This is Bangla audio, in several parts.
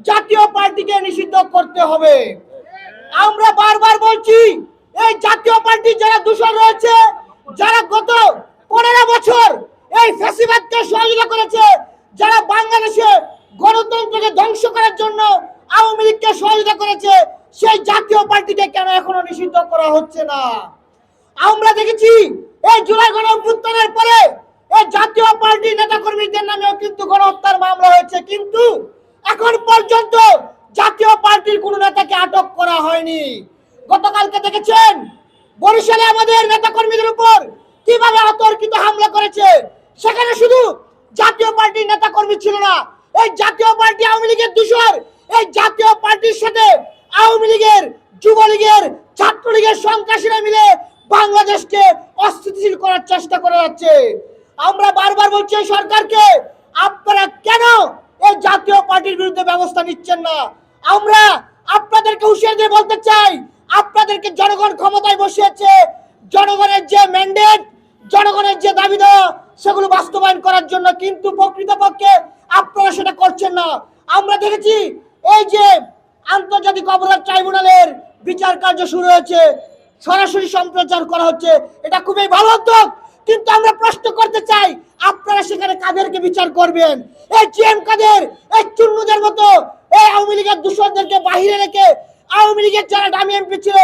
জাতীয় পার্টিকে নিষিদ্ধ করতে হবে। আমরা বারবার বলছি, এই জাতীয় পার্টি যারা দূষণ রয়েছে, যারা গত পনেরো বছর এই ফ্যাসিবাদকে সহযোগিতা করেছে, যারা বাংলাদেশে গণতন্ত্রকে ধ্বংস করার জন্য আওয়ামী লীগকে সহযোগিতা করেছে, সেই জাতীয় পার্টিকে কেন এখনও নিষিদ্ধ করা হচ্ছে না? আমরা দেখেছি, এই জুলাই গণ অভ্যুত্থানের পরে এই জাতীয় পার্টি নেতা কর্মীদের নামেও কিন্তু গণহত্যার মামলা হয়েছে। কিন্তু এখন পর্যন্ত জাতীয় পার্টির কোন নেতাকে আটক করা হয়নি। গতকালকে দেখেছেন, বরিশালে আমাদের নেতা কর্মীদের উপর কীভাবে অতর্কিত হামলা করেছে। সেখানে শুধু জাতীয় পার্টির নেতা কর্মী ছিল না, এই জাতীয় পার্টি আওয়ামী লীগের দূষর, এই জাতীয় পার্টির সাথে আওয়ামী লীগের, যুবলীগের, ছাত্রলীগের সন্ত্রাসীরা মিলে বাংলাদেশকে অস্থিতিশীল করার চেষ্টা করে যাচ্ছে। আমরা বারবার বলছি সরকারকে, আপনারা কেন এই জাতীয় পার্টির বিরুদ্ধে ব্যবস্থা নিচ্ছেন না। আমরা আপনাদেরকে হুঁশিয়ার দিয়ে বলতে চাই, আপনাদেরকে জনগণ ক্ষমতায় বসিয়েছে, জনগণের যে ম্যান্ডেট জনগণের যে দাবি দেওয়া, সেগুলো বাস্তবায়ন করার জন্য কিন্তু প্রকৃতপক্ষে আপনারা সেটা করছেন না। আমরা দেখেছি এই যে আন্তর্জাতিক অপরাধ ট্রাইব্যুনালের বিচার কার্য শুরু হয়েছে, সরাসরি সম্প্রচার করা হচ্ছে। এটা খুবই ভালো উদ্যোগ। কিন্তু আমরা প্রশ্ন করতে চাই, আপনারা সেখানে কাদেরকে বিচার করবেন? এই জিএম কাদের? এই চুন্নুদের মতো? এই আওয়ামী লীগের দূষণদেরকে বাহিরে রেখে আওয়ামী লীগের যারা দামি এমপি ছিল,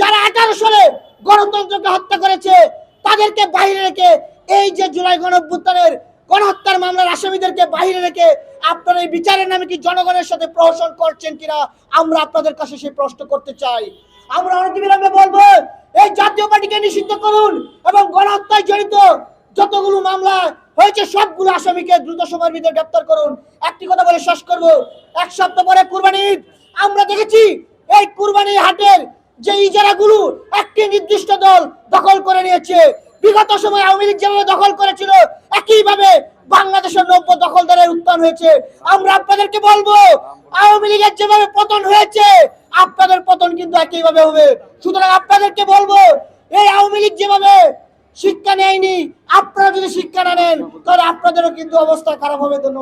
যারা আঠারো সালে গণতন্ত্রকে হত্যা করেছে, তাদেরকে বাইরে রেখে এই যে জুলাই গণঅভ্যুত্থানের গণহত্যার মামলার আসামিদেরকে বাহিরে রেখে আপনারা এই বিচারের নামে কি জনগণের সাথে প্রহসন করছেন কিনা, আমরা আপনাদের কাছে সেই প্রশ্ন করতে চাই। আমরা অনতিবিলম্বে বলব, এই জাতীয় নিষিদ্ধ করুন এবং গণহত্যায় জড়িত যতগুলো মামলা হয়েছে, সবগুলো আসামিকে দ্রুত সময়ের ভিতরে গ্রেপ্তার করুন। একটি কথা বলে শেষ করব। এক সপ্তাহ পরে কুরবানি ঈদ। আমরা দেখেছি এই কুরবানি হাটের যে ইজারাগুলো একটি নির্দিষ্ট দল দখল করে নিয়েছে। বিগত সময় আওয়ামী লীগ যেভাবে দখল করেছিল, একইভাবে বাংলাদেশের নব্য দখলদারের উত্থান হয়েছে। আমরা আপনাদেরকে বলব, আওয়ামী লীগের যেভাবে পতন হয়েছে, আপনাদের পতন কিন্তু একইভাবে হবে। সুতরাং আপনাদেরকে বলব এই আওয়ামী লীগ যেভাবে শিক্ষা নেয়নি, আপনারা যদি শিক্ষা না নেন, তাহলে আপনাদেরও কিন্তু অবস্থা খারাপ হবে, ধন্যবাদ।